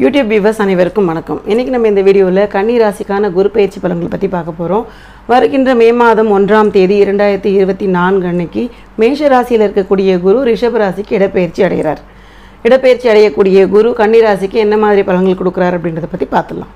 YouTube viewers அனைவருக்கும் வணக்கம். இன்றைக்கி நம்ம இந்த வீடியோவில் கன்னி ராசிக்கான குரு பயிற்சி பலன்களை பற்றி பார்க்க போகிறோம் வருகின்ற மே மாதம் ஒன்றாம் தேதி இரண்டாயிரத்தி இருபத்தி நான்கு அன்னைக்கு மேஷ ராசியில் இருக்கக்கூடிய குரு ரிஷப ராசிக்கு இடப்பெயர்ச்சி அடைகிறார். இடப்பெயர்ச்சி அடையக்கூடிய குரு கன்னி ராசிக்கு என்ன மாதிரி பலன்கள் கொடுக்குறாரு அப்படின்றத பற்றி பார்த்துடலாம்.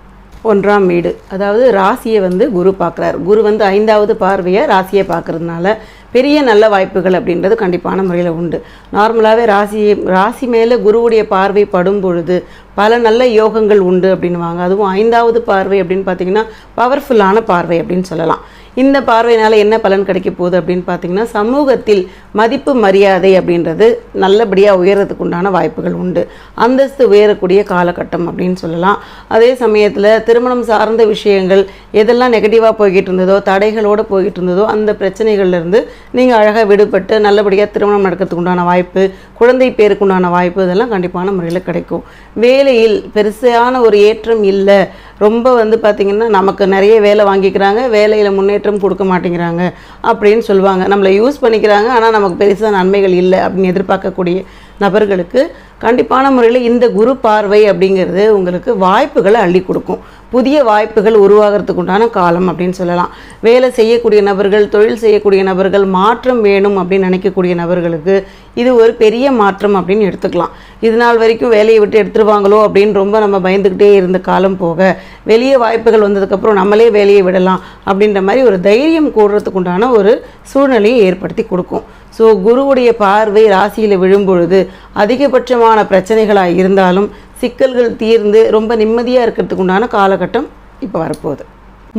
ஒன்றாம் வீடு அதாவது ராசியை வந்து குரு பார்க்குறார். குரு வந்து ஐந்தாவது பார்வையை ராசியை பார்க்கறதுனால பெரிய நல்ல வாய்ப்புகள் அப்படின்றது கண்டிப்பான முறையில் உண்டு. நார்மலாகவே ராசி ராசி மேலே குருவுடைய பார்வை படும் பொழுது பல நல்ல யோகங்கள் உண்டு அப்படின்னுவாங்க. அதுவும் ஐந்தாவது பார்வை அப்படின்னு பார்த்தீங்கன்னா பவர்ஃபுல்லான பார்வை அப்படின்னு சொல்லலாம். இந்த பார்வையினால் என்ன பலன் கிடைக்க போகுது அப்படின்னு பார்த்தீங்கன்னா சமூகத்தில் மதிப்பு மரியாதை அப்படின்றது நல்லபடியாக உயர்றதுக்கு உண்டான வாய்ப்புகள் உண்டு. அந்தஸ்து உயரக்கூடிய காலகட்டம் அப்படின்னு சொல்லலாம். அதே சமயத்தில் திருமணம் சார்ந்த விஷயங்கள் எதெல்லாம் நெகட்டிவாக போய்கிட்டு இருந்ததோ தடைகளோடு போய்கிட்டு இருந்ததோ அந்த பிரச்சனைகள்லேருந்து நீங்கள் அழகாக விடுபட்டு நல்லபடியாக திருமணம் நடக்கிறதுக்கு உண்டான வாய்ப்பு குழந்தை பேருக்கு உண்டான வாய்ப்பு இதெல்லாம் கண்டிப்பான முறையில் கிடைக்கும். வேலையில் பெருசான ஒரு ஏற்றம் இல்லை. ரொம்ப வந்து பார்த்திங்கன்னா நமக்கு நிறைய வேலை வாங்கிக்கிறாங்க. வேலையில் முன்னேற்ற முன்னேற்றம் கொடுக்க மாட்டேங்கிறாங்க அப்படின்னு சொல்லுவாங்க. நம்மளை யூஸ் பண்ணிக்கிறாங்க. ஆனால் நமக்கு பெருசாக நன்மைகள் இல்லை அப்படின்னு எதிர்பார்க்கக்கூடிய நபர்களுக்கு கண்டிப்பான முறையில் இந்த குரு பார்வை அப்படிங்கிறது உங்களுக்கு வாய்ப்புகளை அள்ளி கொடுக்கும். புதிய வாய்ப்புகள் உருவாகிறதுக்கு உண்டான காலம் அப்படின்னு சொல்லலாம். வேலை செய்யக்கூடிய நபர்கள் தொழில் செய்யக்கூடிய நபர்கள் மாற்றம் வேணும் அப்படின்னு நினைக்கக்கூடிய நபர்களுக்கு இது ஒரு பெரிய மாற்றம் அப்படின்னு எடுத்துக்கலாம். இது நாள் வரைக்கும் வேலையை விட்டு எடுத்துருவாங்களோ அப்படின்னு ரொம்ப நம்ம பயந்துக்கிட்டே இருந்த காலம் போக வெளியே வாய்ப்புகள் வந்ததுக்கப்புறம் நம்மளே வேலையை விடலாம் அப்படின்ற மாதிரி ஒரு தைரியம் கூடுறதுக்கு உண்டான ஒரு சூழ்நிலையை ஏற்படுத்தி கொடுக்கும். ஸோ குருவுடைய பார்வை ராசியில் விழும்பொழுது அதிகபட்சமான பிரச்சனைகளாக இருந்தாலும் சிக்கல்கள் தீர்ந்து ரொம்ப நிம்மதியாக இருக்கிறதுக்கு உண்டான காலகட்டம் இப்போ வரப்போகுது.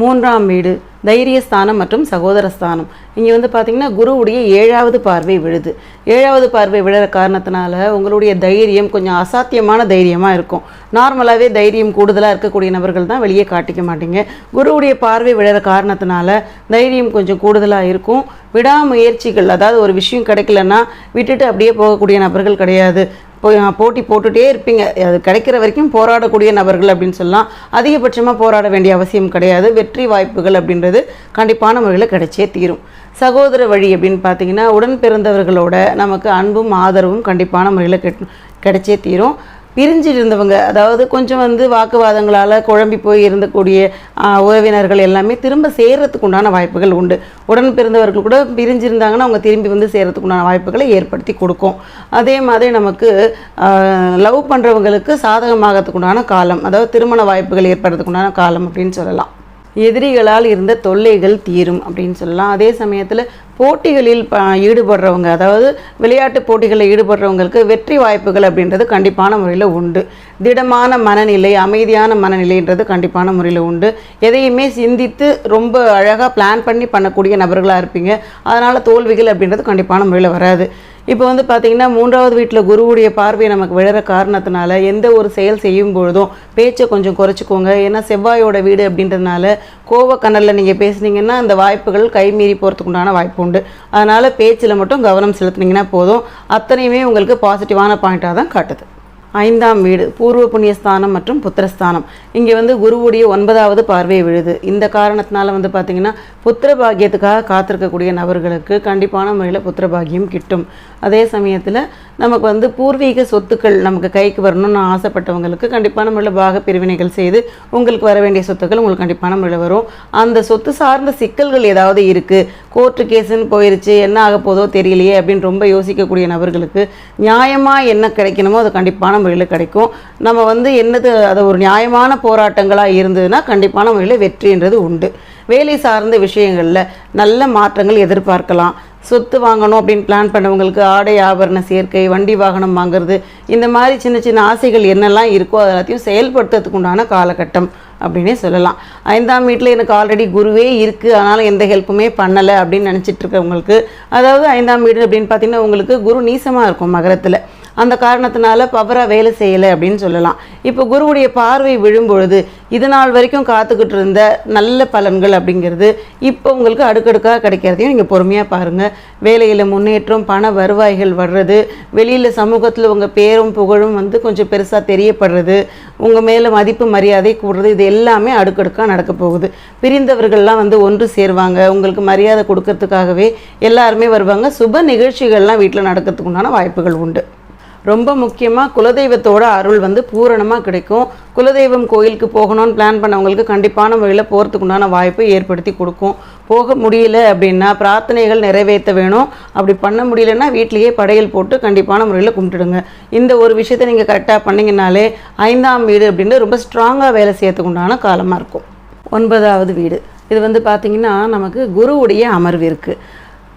மூன்றாம் வீடு தைரியஸ்தானம் மற்றும் சகோதரஸ்தானம். இங்கே வந்து பார்த்திங்கன்னா குருவுடைய ஏழாவது பார்வை விழுது. ஏழாவது பார்வை விழுற காரணத்தினால உங்களுடைய தைரியம் கொஞ்சம் அசாத்தியமான தைரியமாக இருக்கும். நார்மலாகவே தைரியம் கூடுதலாக இருக்கக்கூடிய நபர்கள் தான் வெளியே காட்டிக்க மாட்டீங்க. குருவுடைய பார்வை விழுற காரணத்தினால தைரியம் கொஞ்சம் கூடுதலாக இருக்கும். விடாமுயற்சிகள் அதாவது ஒரு விஷயம் கிடைக்கலன்னா விட்டுட்டு அப்படியே போகக்கூடிய நபர்கள் கிடையாது. போட்டி போட்டுகிட்டே இருப்பீங்க. அது கிடைக்கிற வரைக்கும் போராடக்கூடிய நபர்கள் அப்படின்னு சொல்லலாம். அதிகபட்சமாக போராட வேண்டிய அவசியம் கிடையாது. வெற்றி வாய்ப்புகள் அப்படின்றது கண்டிப்பான முறையில் கிடைச்சே தீரும். சகோதர வழி அப்படின்னு பார்த்தீங்கன்னா உடன் பிறந்தவர்களோட நமக்கு அன்பும் ஆதரவும் கண்டிப்பான முறையில் கெட் கிடைச்சே தீரும். பிரிஞ்சு இருந்தவங்க அதாவது கொஞ்சம் வந்து வாக்குவாதங்களால் குழம்பி போய் இருந்தக்கூடிய உறவினர்கள் எல்லாமே திரும்ப சேர்றதுக்கு உண்டான வாய்ப்புகள் உண்டு. உடன் பிறந்தவர்கள் கூட பிரிஞ்சிருந்தாங்கன்னா அவங்க திரும்பி வந்து சேர்றதுக்கு உண்டான வாய்ப்புகளை ஏற்படுத்தி கொடுக்கும். அதே மாதிரி நமக்கு லவ் பண்ணுறவங்களுக்கு சாதகமாகறதுக்கு உண்டான காலம் அதாவது திருமண வாய்ப்புகள் ஏற்படுறதுக்கு உண்டான காலம் அப்படின்னு சொல்லலாம். எதிரிகளால் இருந்த தொல்லைகள் தீரும் அப்படின்னு சொல்லலாம். அதே சமயத்தில் போட்டிகளில் ப ஈடுபடுறவங்க அதாவது விளையாட்டு போட்டிகளில் ஈடுபடுறவங்களுக்கு வெற்றி வாய்ப்புகள் அப்படின்றது கண்டிப்பான முறையில் உண்டு. திடமான மனநிலை அமைதியான மனநிலைன்றது கண்டிப்பான முறையில் உண்டு. எதையுமே சிந்தித்து ரொம்ப அழகாக பிளான் பண்ணி பண்ணக்கூடிய நபர்களாக இருப்பீங்க. அதனால் தோல்விகள் அப்படின்றது கண்டிப்பான முறையில் வராது. இப்போ வந்து பார்த்தீங்கன்னா மூன்றாவது வீட்டில் குருவுடைய பார்வை நமக்கு விழற காரணத்தினால எந்த ஒரு செயல் செய்யும் பொழுதும் பேச்சை கொஞ்சம் குறைச்சிக்கோங்க. ஏன்னா செவ்வாயோட வீடு அப்படின்றதுனால கோவக்கண்ணலில் நீங்கள் பேசுனீங்கன்னா அந்த வாய்ப்புகள் கைமீறி போகிறதுக்கு உண்டான வாய்ப்பு உண்டு. அதனால் பேச்சில் மட்டும் கவனம் செலுத்துனீங்கன்னா போதும். அத்தனையுமே உங்களுக்கு பாசிட்டிவான பாயிண்ட்டாக தான் காட்டுது. ஐந்தாம் வீடு பூர்வ புண்ணியஸ்தானம் மற்றும் புத்திரஸ்தானம். இங்கே வந்து குருவுடைய ஒன்பதாவது பார்வை விழுது. இந்த காரணத்தினால வந்து பார்த்திங்கன்னா புத்திர பாக்கியத்துக்காக காத்திருக்கக்கூடிய நபர்களுக்கு கண்டிப்பான முறையில் புத்திர பாக்கியம் கிட்டும். அதே சமயத்தில் நமக்கு வந்து பூர்வீக சொத்துக்கள் நமக்கு கைக்கு வரணும்னு ஆசைப்பட்டவங்களுக்கு கண்டிப்பான முறையில் பாக பிரிவினைகள் செய்து உங்களுக்கு வர வேண்டிய சொத்துக்கள் உங்களுக்கு கண்டிப்பான முறையில் வரும். அந்த சொத்து சார்ந்த சிக்கல்கள் ஏதாவது இருக்குது கோர்ட்டு கேஸுன்னு போயிருச்சு என்ன ஆக போதோ தெரியலையே அப்படின்னு ரொம்ப யோசிக்கக்கூடிய நபர்களுக்கு நியாயமாக என்ன கிடைக்கணுமோ அது கண்டிப்பான முறையில் கிடைக்கும். நம்ம வந்து என்னது அது ஒரு நியாயமான போராட்டங்களாக இருந்ததுன்னா கண்டிப்பான முறையில் வெற்றின்றது உண்டு. வேலை சார்ந்த விஷயங்களில் நல்ல மாற்றங்கள் எதிர்பார்க்கலாம். சொத்து வாங்கணும் அப்படின்னு பிளான் பண்ணவங்களுக்கு ஆடை ஆபரண சேர்க்கை வண்டி வாகனம் வாங்குறது இந்த மாதிரி சின்ன சின்ன ஆசைகள் என்னெல்லாம் இருக்கோ அது எல்லாத்தையும் செயல்படுத்துறதுக்கு உண்டான காலகட்டம் அப்படின்னே சொல்லலாம். ஐந்தாம் வீட்டில் எனக்கு ஆல்ரெடி குருவே இருக்குது அதனால் எந்த ஹெல்ப்புமே பண்ணலை அப்படின்னு நினச்சிட்டு இருக்கவங்களுக்கு அதாவது ஐந்தாம் வீடு அப்படின்னு பார்த்தீங்கன்னா உங்களுக்கு குரு நீசமாக இருக்கும் மகரத்தில். அந்த காரணத்தினால பவராக வேலை செய்யலை அப்படின்னு சொல்லலாம். இப்போ குருவுடைய பார்வை விழும்பொழுது இது நாள் வரைக்கும் காத்துக்கிட்டு இருந்த நல்ல பலன்கள் அப்படிங்கிறது இப்போ உங்களுக்கு அடுக்கடுக்காக கிடைக்கிறதையும் நீங்கள் பொறுமையாக பாருங்கள் வேலையில் முன்னேற்றம் பண வருவாய்கள் வர்றது வெளியில் சமூகத்தில் உங்கள் பேரும் புகழும் வந்து கொஞ்சம் பெருசாக தெரியப்படுறது உங்கள் மேலே மதிப்பு மரியாதை கூடுறது இது எல்லாமே அடுக்கடுக்காக நடக்க போகுது. பிரிந்தவர்கள்லாம் வந்து ஒன்று சேருவாங்க. உங்களுக்கு மரியாதை கொடுக்கறதுக்காகவே எல்லாருமே வருவாங்க. சுப நிகழ்ச்சிகள்லாம் வீட்டில் நடக்கிறதுக்கு உண்டான வாய்ப்புகள் உண்டு. ரொம்ப முக்கியமாக குலதெய்வத்தோட அருள் வந்து பூரணமாக கிடைக்கும். குலதெய்வம் கோயிலுக்கு போகணும்னு பிளான் பண்ணவங்களுக்கு கண்டிப்பான முறையில் போகிறதுக்கு உண்டான வாய்ப்பை ஏற்படுத்தி கொடுக்கும். போக முடியல அப்படின்னா பிரார்த்தனைகள் நிறைவேற்ற வேணும். அப்படி பண்ண முடியலன்னா வீட்லேயே படையல் போட்டு கண்டிப்பான முறையில் கும்பிட்டுடுங்க. இந்த ஒரு விஷயத்தை நீங்கள் கரெக்டாக பண்ணிங்கனாலே ஐந்தாம் வீடு அப்படின்னு ரொம்ப ஸ்ட்ராங்காக வேலை செய்யறதுக்கு உண்டான காலமாக இருக்கும். ஒன்பதாவது வீடு. இது வந்து பார்த்திங்கன்னா நமக்கு குருவுடைய அமர்வு இருக்குது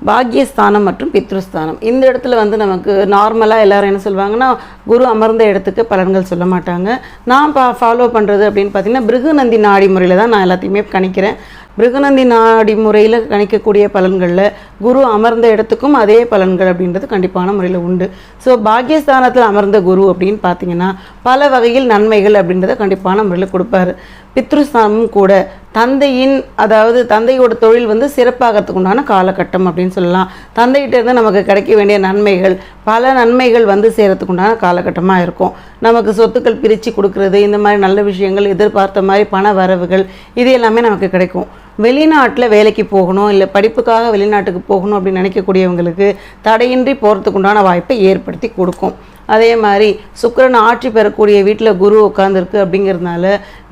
பாக்யஸ்தானம் மற்றும் பித்ருஸ்தானம். இந்த இடத்துல வந்து நமக்கு நார்மலாக எல்லாரும் என்ன சொல்லுவாங்கன்னா குரு அமர்ந்த இடத்துக்கு பலன்கள் சொல்ல மாட்டாங்க. நான் பா ஃபாலோ பண்ணுறது அப்படின்னு பார்த்தீங்கன்னா பிருகுநந்தி நாடி முறையில் தான் நான் எல்லாத்தையுமே கணிக்கிறேன். மிருகநந்தி நாடி முறையில் கணிக்கக்கூடிய பலன்களில் குரு அமர்ந்த இடத்துக்கும் அதே பலன்கள் அப்படின்றது கண்டிப்பான முறையில் உண்டு. ஸோ பாக்கியஸ்தானத்தில் அமர்ந்த குரு அப்படின்னு பார்த்தீங்கன்னா பல வகையில் நன்மைகள் அப்படின்றத கண்டிப்பான முறையில் கொடுப்பாரு. பித்ருஸ்தானமும் கூட தந்தையின் அதாவது தந்தையோட தொழில் வந்து சிறப்பாகிறதுக்கு உண்டான காலகட்டம் அப்படின்னு சொல்லலாம். தந்தையிட்டேருந்து நமக்கு கிடைக்க வேண்டிய நன்மைகள் பல நன்மைகள் வந்து சேரத்துக்கு உண்டான காலகட்டமாக இருக்கும். நமக்கு சொத்துக்கள் பிரித்து கொடுக்கறது இந்த மாதிரி நல்ல விஷயங்கள் எதிர்பார்த்த மாதிரி பண வரவுகள் இது எல்லாமே நமக்கு கிடைக்கும். வெளிநாட்டில் வேலைக்கு போகணும் இல்லை படிப்புக்காக வெளிநாட்டுக்கு போகணும் அப்படின்னு நினைக்கக்கூடியவங்களுக்கு தடையின்றி போகிறதுக்கு உண்டான வாய்ப்பை ஏற்படுத்தி கொடுக்கும். அதே மாதிரி சுக்கிரன் ஆட்சி பெறக்கூடிய வீட்டில் குரு உட்காந்துருக்கு அப்படிங்கிறதுனால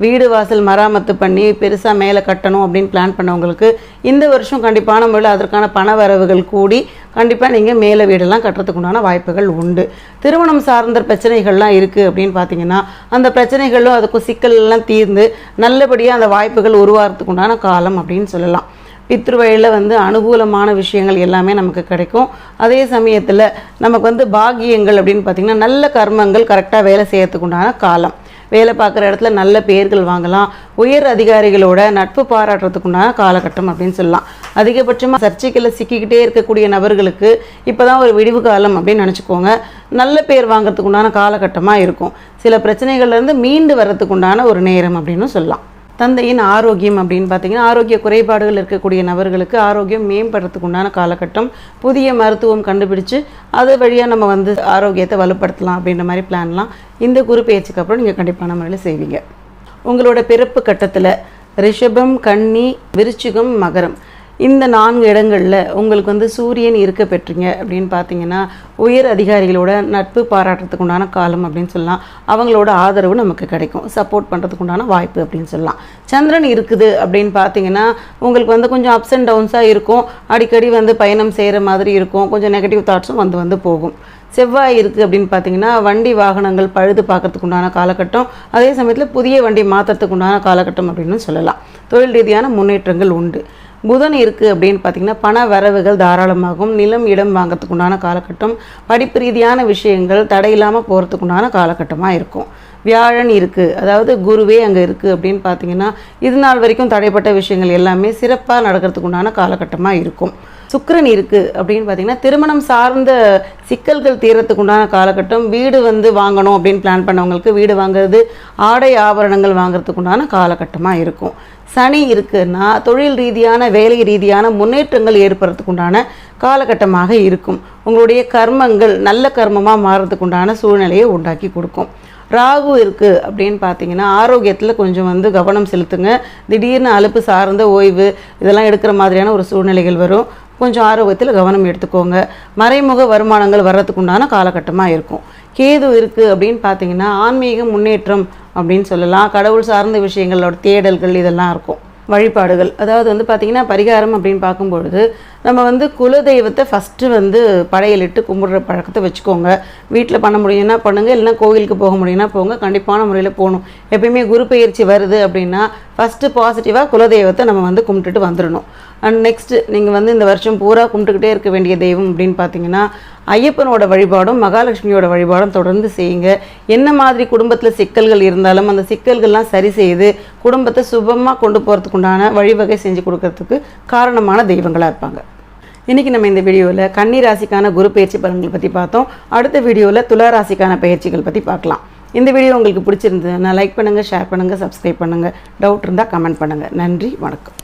வீடு வாசல் மராமத்து பண்ணி பெருசாக மேலே கட்டணும் அப்படின்னு பிளான் பண்ணவங்களுக்கு இந்த வருஷம் கண்டிப்பான முறையில் அதற்கான பண வரவுகள் கூடி கண்டிப்பாக நீங்கள் மேலே வீடெல்லாம் கட்டுறதுக்குண்டான வாய்ப்புகள் உண்டு. திருமணம் சார்ந்த பிரச்சனைகள்லாம் இருக்குது அப்படின்னு பார்த்தீங்கன்னா அந்த பிரச்சனைகளும் அதுக்கும் சிக்கல் எல்லாம் தீர்ந்து நல்லபடியாக அந்த வாய்ப்புகள் உருவாகிறதுக்கு உண்டான காலம் அப்படின்னு சொல்லலாம். பித்ருவழியில் வந்து அனுகூலமான விஷயங்கள் எல்லாமே நமக்கு கிடைக்கும். அதே சமயத்தில் நமக்கு வந்து பாகியங்கள் அப்படின்னு பார்த்திங்கன்னா நல்ல கர்மங்கள் கரெக்டாக வேலை செய்யறதுக்குண்டான காலம். வேலை பார்க்குற இடத்துல நல்ல பேர்கள் வாங்கலாம். உயர் அதிகாரிகளோட நட்பு பாராட்டுறதுக்குண்டான காலகட்டம் அப்படின்னு சொல்லலாம். அதிகபட்சமாக சர்ச்சைகளில் சிக்கிக்கிட்டே இருக்கக்கூடிய நபர்களுக்கு இப்போ தான் ஒரு விடிவு காலம் அப்படின்னு நினச்சிக்கோங்க. நல்ல பேர் வாங்கிறதுக்குண்டான காலகட்டமாக இருக்கும். சில பிரச்சனைகள்லேருந்து மீண்டு வர்றதுக்குண்டான ஒரு நேரம் அப்படின்னு சொல்லலாம். தந்தையின் ஆரோக்கியம் அப்படின்னு பார்த்தீங்கன்னா ஆரோக்கிய குறைபாடுகள் இருக்கக்கூடிய நபர்களுக்கு ஆரோக்கியம் மேம்படுறதுக்கு உண்டான காலகட்டம் புதிய மருத்துவம் கண்டுபிடிச்சு அது வழியாக நம்ம வந்து ஆரோக்கியத்தை வலுப்படுத்தலாம் அப்படின்ற மாதிரி பிளான்லாம் இந்த குரு பயிற்சிக்கு அப்புறம் நீங்கள் கண்டிப்பான முறையில் செய்வீங்க. உங்களோட பிறப்பு கட்டத்தில் ரிஷபம் கன்னி விருச்சிகம் மகரம் இந்த நான்கு இடங்களில் உங்களுக்கு வந்து சூரியன் இருக்க பெற்றீங்க அப்படின்னு பார்த்தீங்கன்னா உயர் அதிகாரிகளோட நட்பு பாராட்டுறதுக்கு உண்டான காலம் அப்படின்னு சொல்லலாம். அவங்களோட ஆதரவு நமக்கு கிடைக்கும். சப்போர்ட் பண்ணுறதுக்கு உண்டான வாய்ப்பு அப்படின்னு சொல்லலாம். சந்திரன் இருக்குது அப்படின்னு பார்த்தீங்கன்னா உங்களுக்கு வந்து கொஞ்சம் அப்ஸ் அண்ட் டவுன்ஸாக இருக்கும். அடிக்கடி வந்து பயணம் செய்கிற மாதிரி இருக்கும். கொஞ்சம் நெகட்டிவ் தாட்ஸும் வந்து வந்து போகும். செவ்வாய் இருக்குது அப்படின்னு பார்த்தீங்கன்னா வண்டி வாகனங்கள் பழுது பார்க்கறதுக்கு உண்டான காலகட்டம். அதே சமயத்தில் புதிய வண்டி மாற்றுறதுக்கு உண்டான காலகட்டம் அப்படின்னு சொல்லலாம். தொழில் ரீதியான முன்னேற்றங்கள் உண்டு. புதன் இருக்குது அப்படின்னு பார்த்தீங்கன்னா பண வரவுகள் தாராளமாகும் நிலம் இடம் வாங்கிறதுக்கு உண்டான காலகட்டம் படிப்பு ரீதியான விஷயங்கள் தடையில்லாமல் போகிறதுக்கு உண்டான காலகட்டமாக இருக்கும். வியாழன் இருக்குது அதாவது குருவே அங்கே இருக்குது அப்படின்னு பார்த்தீங்கன்னா இது நாள் வரைக்கும் தடைப்பட்ட விஷயங்கள் எல்லாமே சிறப்பாக நடக்கிறதுக்கு உண்டான காலகட்டமாக இருக்கும். சுக்கரன் இருக்குது அப்படின்னு பார்த்தீங்கன்னா திருமணம் சார்ந்த சிக்கல்கள் தீரத்துக்கு உண்டான காலகட்டம் வீடு வந்து வாங்கணும் அப்படின்னு பிளான் பண்ணவங்களுக்கு வீடு வாங்குறது ஆடை ஆபரணங்கள் வாங்குறதுக்கு உண்டான காலகட்டமாக இருக்கும். சனி இருக்குன்னா தொழில் ரீதியான வேலை ரீதியான முன்னேற்றங்கள் ஏற்படுறதுக்கு உண்டான காலகட்டமாக இருக்கும். உங்களுடைய கர்மங்கள் நல்ல கர்மமாக மாறுறதுக்கு உண்டான சூழ்நிலையை உண்டாக்கி கொடுக்கும். ராகு இருக்குது அப்படின்னு பார்த்தீங்கன்னா ஆரோக்கியத்தில் கொஞ்சம் வந்து கவனம் செலுத்துங்க. திடீர்னு அலுப்பு சார்ந்த ஓய்வு இதெல்லாம் எடுக்கிற மாதிரியான ஒரு சூழ்நிலைகள் வரும். கொஞ்சம் ஆரோக்கியத்தில் கவனம் எடுத்துக்கோங்க. மறைமுக வருமானங்கள் வர்றதுக்கு உண்டான காலகட்டமாக இருக்கும். கேது இருக்குது அப்படின்னு பார்த்தீங்கன்னா ஆன்மீக முன்னேற்றம் அப்படின்னு சொல்லலாம். கடவுள் சார்ந்த விஷயங்களோட தேடல்கள் இதெல்லாம் இருக்கும். வழிபாடுகள். அதாவது வந்து பார்த்திங்கன்னா பரிகாரம் அப்படின்னு பார்க்கும்பொழுது நம்ம வந்து குலதெய்வத்தை ஃபஸ்ட்டு வந்து படையலிட்டு கும்பிடுற பழக்கத்தை வச்சுக்கோங்க. வீட்டில் பண்ண முடியும்னா பண்ணுங்கள் இல்லைன்னா கோவிலுக்கு போக முடியும்னா போங்க. கண்டிப்பான முறையில் போகணும். எப்பயுமே குரு பயிற்சி வருது அப்படின்னா ஃபஸ்ட்டு பாசிட்டிவாக குலதெய்வத்தை நம்ம வந்து கும்பிட்டுட்டு வந்துடணும். அண்ட் நெக்ஸ்ட்டு நீங்கள் வந்து இந்த வருஷம் பூரா கும்பிட்டுக்கிட்டே இருக்க வேண்டிய தெய்வம் அப்படின்னு பார்த்தீங்கன்னா ஐயப்பனோட வழிபாடும் மகாலட்சுமியோட வழிபாடும் தொடர்ந்து செய்யுங்க. என்ன மாதிரி குடும்பத்தில் சிக்கல்கள் இருந்தாலும் அந்த சிக்கல்கள்லாம் சரி செய்து குடும்பத்தை சுபமாக கொண்டு போகிறதுக்குண்டான வழிவகை செஞ்சு கொடுக்கறதுக்கு காரணமான தெய்வங்களாக இருப்பாங்க. இன்றைக்கி நம்ம இந்த வீடியோவில் கன்னி ராசிக்கான குரு பயிற்சி பலன்கள் பற்றி பார்த்தோம். அடுத்த வீடியோவில் துலா ராசிக்கான பயிற்சிகள் பற்றி பார்க்கலாம். இந்த வீடியோ உங்களுக்கு பிடிச்சிருந்ததுன்னா லைக் பண்ணுங்கள் ஷேர் பண்ணுங்கள் சப்ஸ்கிரைப் பண்ணுங்கள் டவுட் இருந்தால் கமெண்ட் பண்ணுங்கள் நன்றி வணக்கம்.